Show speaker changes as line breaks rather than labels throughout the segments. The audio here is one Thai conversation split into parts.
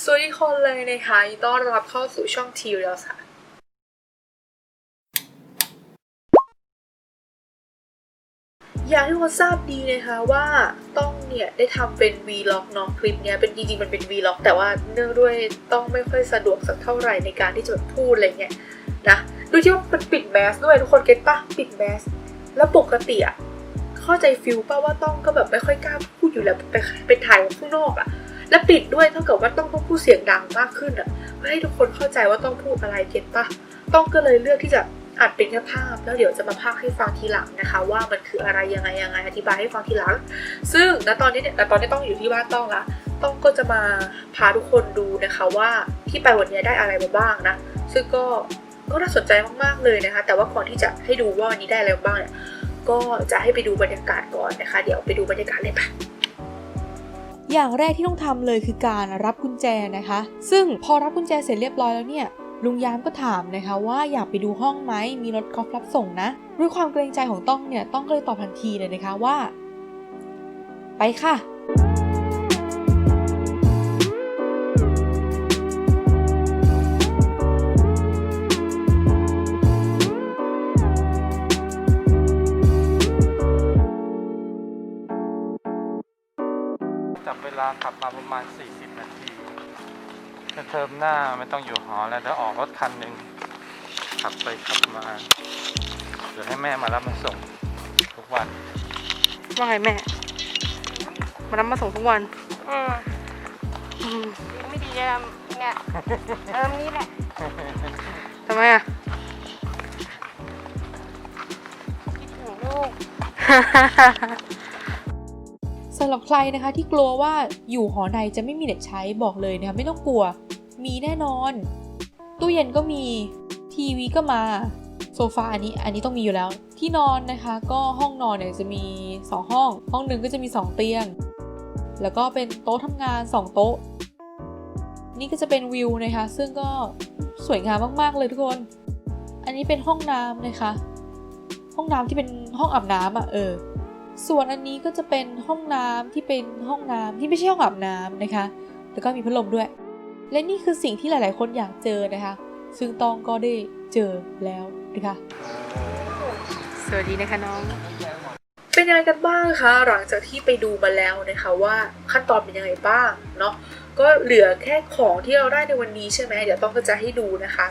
สวัสดีคนเลยนะคะยินดีต้อนรับเข้าสู่ช่องทีเรียลค่ะ อย่างที่ทุกคนทราบดีนะคะว่าต้องเนี่ยได้ทำเป็น vlog เนาะคลิปเนี้ยเป็นจริงๆมันเป็น vlog แต่ว่าเนื่องด้วยต้องไม่ค่อยสะดวกสักเท่าไหร่ในการที่จะพูดอะไรเงี้ยนะดูที่ว่ามันปิดแมสด้วยทุกคนเก็ตปะปิดแมสแล้วปกติอะเข้าใจฟิลป่ะว่าต้องก็แบบไม่ค่อยกล้าพูดอยู่แล้วไปไปถ่ายข้างนอกอะ แล้วปิดด้วยเท่ากับว่าต้องต้องพูดเสียงดังมากขึ้นอะเพื่อให้ทุกคนเข้าใจว่าต้องพูดอะไรเก็ตปะต้องก็เลยเลือกที่จะอัดเป็นแค่ภาพ แล้วเดี๋ยวจะมาพากให้ฟังทีหลังนะคะ ว่ามันคืออะไรยังไงยังไงอธิบายให้ฟังทีหลัง ซึ่งณตอนนี้เนี่ยณตอนนี้ต้องอยู่ที่บ้านต้องละต้องก็จะมาพาทุกคนดูนะคะว่าที่ไปวันนี้ได้อะไรมาบ้างนะซึ่งก็ก็น่าสนใจมากๆเลยนะคะ แต่ว่าก่อนที่จะให้ดูว่าวันนี้ได้อะไรบ้างเนี่ยก็จะให้ไปดูบรรยากาศก่อนนะคะ เดี๋ยวไปดูบรรยากาศเลยค่ะ
อย่างแรกที่ต้องทำเลยคือการรับกุญแจนะคะ ซึ่งพอรับกุญแจเสร็จเรียบร้อยแล้วเนี่ยลุงยามก็ถามนะคะว่าอยากไปดูห้องไหมมีรถกอล์ฟรับส่งนะด้วยความเกรงใจของต้องเนี่ยต้องก็เลยตอบทันทีเลยนะคะว่า ไปค่ะ
ลาขับมาประมาณ 40 นาทีถ้าเทอมหน้าไม่ต้องอยู่หอแล้วเดี๋ยวออกรถคันหนึ่งขับไปขับมาเดี๋ยวให้แม่มารับมาส่งทุกวัน
ว่าไงแม่ มารับมาส่งทุกวัน
อืม
อืม
ไม่ดีเลยเนี่ยเอิมนี่แหละ
ทำไมอะ
คิดถึงลูก
สำ หรับใครนะคะที่กลัวว่าอยู่หอในจะไม่มีเน็ตใช้บอกเลยนะคะไม่ต้องกลัว มีแน่นอน ตู้เย็นก็มีทีวีก็มาโซฟาอันนี้อันนี้ต้องมีอยู่แล้ว ที่นอนนะคะก็ห้องนอนเนี่ยจะมี 2 ห้อง ห้องหนึ่งก็จะมี 2 เตียง แล้วก็เป็นโต๊ะทำงาน 2 โต๊ะ นี่ก็จะเป็นวิวนะคะ ซึ่งก็สวยงามมากๆเลยทุกคน อันนี้เป็นห้องน้ำนะคะ ห้องน้ำที่เป็นห้องอาบน้ำอะเออ ส่วนอันนี้ก็จะเป็นห้องน้ำที่เป็นห้องน้ำที่ไม่ใช่ห้องอาบน้ำนะคะ แล้วก็มีพัดลมด้วย และนี่คือสิ่งที่หลาย ๆ คนอยากเจอนะคะ ซึ่งตองก็ได้เจอแล้วนะคะ
สวัสดีนะคะน้อง เป็นยังไงกันบ้างคะ หลังจากที่ไปดูมาแล้วนะคะว่าขั้นตอนเป็นยังไงบ้างเนาะ ก็เหลือแค่ของที่เราได้ในวันนี้ใช่ไหมเดี๋ยวต้องก็จะให้ดูนะคะ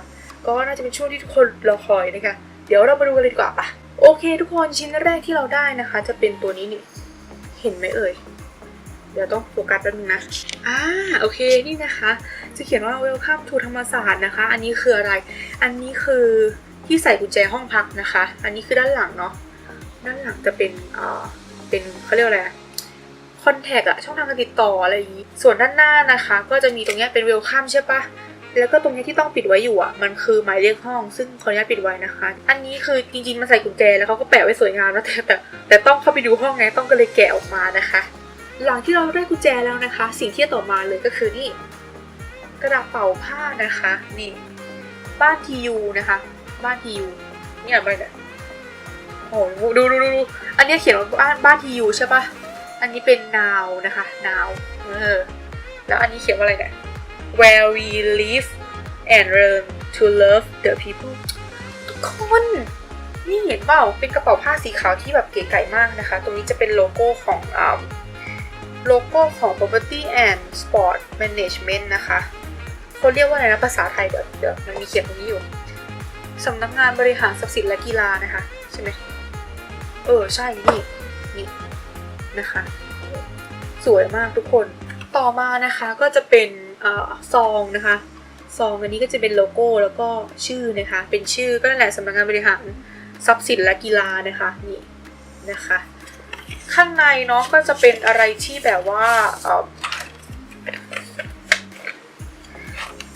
ก็น่าจะเป็นช่วงที่ทุกคนรอคอยนะคะ เดี๋ยวเรามาดูกันเลยดีกว่าปะ โอเคทุกคนชิ้นแรกที่เราได้นะคะ จะเป็นตัวนี้นี่เห็นไหมเอ่ย เดี๋ยวต้องโฟกัสแป๊บนึงนะอ่าโอเคนี่นะคะ จะเขียนว่า welcome to ธรรมศาสตร์นะคะ อันนี้คืออะไร อันนี้คือที่ใส่กุญแจห้องพักนะคะ อันนี้คือด้านหลังเนาะด้านหลังจะเป็นเอ่อเป็นเขาเรียกว่าอะไรคอนแทคอะช่องทางการติดต่ออะไรอย่างนี้ ส่วนด้านหน้านะคะ ก็จะมีตรงเนี้ยเป็น welcome ใช่ปะ แล้วก็ตรงนี้ที่ต้องปิดไว้อยู่อะ มันคือหมายเลขห้อง ซึ่งขออนุญาตปิดไว้นะคะ อันนี้คือจริงๆมันใส่กุญแจแล้วเขาก็แปะไว้สวยงามแล้วแต่แต่แต่ต้องเข้าไปดูห้องไงต้องก็เลยแกะออกมานะคะ หลังที่เราได้กุญแจแล้วนะคะ สิ่งที่ต่อมาเลยก็คือนี่กระดาษเป๋าผ้านะคะนี่บ้านทียูนะคะ บ้านทียูเนี่ยไปเนี่ยโอ้โหดูดูดูดูอันนี้เขียนว่าบ้านบ้านทียูใช่ปะอันนี้เป็นนาวนะคะนาวเออแล้วอันนี้เขียนว่าอะไรเนี่ย where we live and learn to love the people ทุกคน นี่เห็นเปล่า เป็นกระเป๋าผ้าสีขาวที่แบบเก๋ไก่มากนะคะ ตรงนี้จะเป็นโลโก้ของอโลโก้ของ property and sport management นะคะเขาเรียกว่าอะไรนะภาษาไทยเดี๋ยวเดี๋ยวมันมีเขียนตรงนี้อยู่สำนักงานบริหารทรัพย์สินและกีฬานะคะ ใช่ไหมเออ ใช่ นี่ นี่ นะคะ สวยมากทุกคน ต่อมานะคะก็จะเป็น ซองนะคะซองอันนี้ก็จะเป็นโลโก้แล้วก็ชื่อนะคะ เป็นชื่อก็นั่นแหละสำนักงานบริหารทรัพย์สินและกีฬานะคะนี่นะคะ ข้างในเนาะก็จะเป็นอะไรที่แบบว่า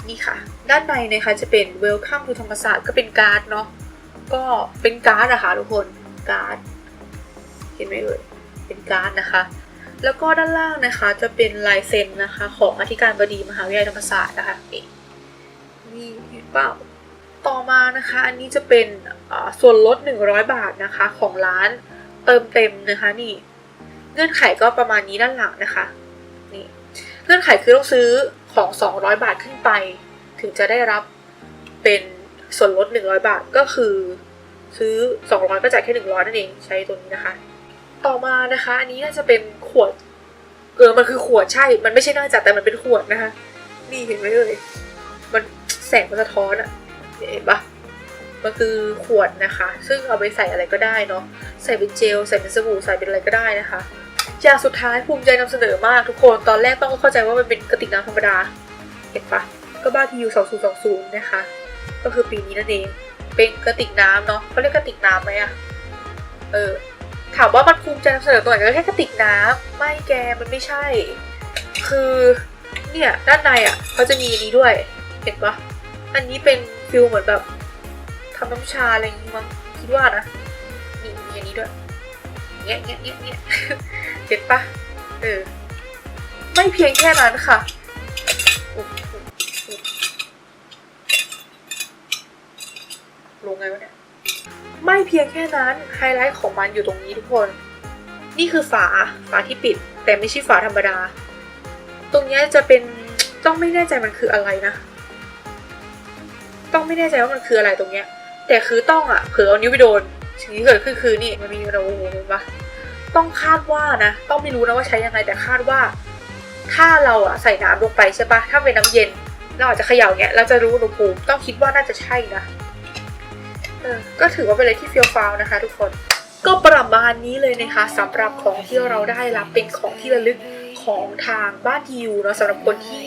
นี่ค่ะ ด้านในนะคะจะเป็น Welcome to ธรรมศาสตร์ก็เป็นการ์ดเนาะก็เป็นการ์ดอะค่ะทุกคนการ์ดเห็นไหมเอ่ยเป็นการ์ดนะคะ แล้วก็ด้านล่างนะคะจะเป็นลายเซ็นนะคะ ของอธิการบดีมหาวิทยาลัยธรรมศาสตร์นะคะนี่นี่เห็นเปล่าต่อมานะคะอันนี้จะเป็นส่วนลด 100 บาทนะคะของร้านเติมเต็มนะคะนี่เงื่อนไขก็ประมาณนี้ด้านหลังนะคะนี่เงื่อนไขคือต้องซื้อของ 200 บาทขึ้นไป ถึงจะได้รับเป็นส่วนลด 100 บาทก็คือ ซื้อ 200 ก็จ่ายแค่ 100 นั่นเองใช้ตัวนี้นะคะ ต่อมานะคะ อันนี้น่าจะเป็น วด เออมันคือขวดใช่ มันไม่ใช่น่าจัดแต่มันเป็นขวดนะคะนี่เห็นไหมเอ่ยมันแสงมันสะท้อนอะเห็นปะมันคือขวดนะคะ ซึ่งเอาไปใส่อะไรก็ได้เนาะใส่เป็นเจลใส่เป็นสบู่ใส่เป็นอะไรก็ได้นะคะอย่างสุดท้ายภูมิใจนำเสนอมากทุกคนตอนแรกต้องเข้าใจว่ามันเป็นกระติกน้ำธรรมดาเห็นปะก็บ้าทียูสองศูนย์สองศูนย์นะคะ ก็คือปีนี้นั่นเองเป็นกระติกน้ำเนาะเขาเรียกกระติกน้ำไหมอะเออ ถามว่ามันภูมิใจนำเสนอตัวไหนก็แค่กระติกน้ำไม่แกมันไม่ใช่ คือเนี่ยด้านในอะเขาจะมีนนี้ด้วย เห็นปะอันนี้เป็นฟิลเหมือนแบบทำน้ำชาอะไรอย่างงี้มั้งคิดว่านะนี่มีอันนี้ด้วยเงี้ยเงี้ยเงี้ยเงี้ยเห็นปะเออไม่เพียงแค่นั้นค่ะอุ๊ยอุ๊ยอุ๊ยลงไงวะเนี่ย ไม่ เพียงแค่นั้นไฮไลท์ของมันอยู่ตรงนี้ทุกคน นี่คือฝาฝาที่ปิด แต่ไม่ใช่ฝาธรรมดา ตรงนี้จะเป็นต้องไม่แน่ใจมันคืออะไรนะ ต้องไม่แน่ใจว่ามันคืออะไรตรงเนี้ย แต่คือต้องอะเผลอเอานิ้วไปโดนสิ่งที่เกิดขึ้นคือนี่มันมีราโอ้โหเห็นปะต้องคาดว่านะ ต้องไม่รู้นะว่าใช้ยังไงแต่คาดว่า ถ้าเราอะใส่น้ำลงไปใช่ปะถ้าเป็นน้ำเย็นเราอาจจะเขย่าเนี้ยเราจะรู้อุณหภูมิต้องคิดว่าน่าจะใช่นะ ออก็ถือว่าเป็นอะไรที่เฟี้ยวฟ้าวนะคะ ทุกคน ก็ประมาณนี้เลยนะคะสำหรับของที่เราได้รับเป็นของที่ระลึกของทางบ้านทียูเนาะสำหรับคนที่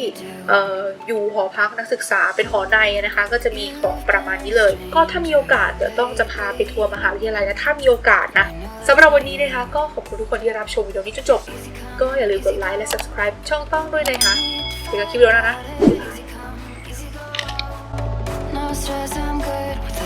อออยู่หอพักนักศึกษาเป็นหอในนะคะ ก็จะมีของประมาณนี้เลย ก็ถ้ามีโอกาสเดี๋ยวต้องจะพาไปทัวร์มหาวิทยาลัยนะถ้ามีโอกาสนะสำหรับวันนี้นะคะ ก็ขอบคุณทุกคนที่รับชมวิดีโอนี้จนจบ ก็อย่าลืมกดไลค์และ subscribe ช่องต้องด้วยนะคะเจอกันคลิปวิดีโอน้านะ
No stress, I'm good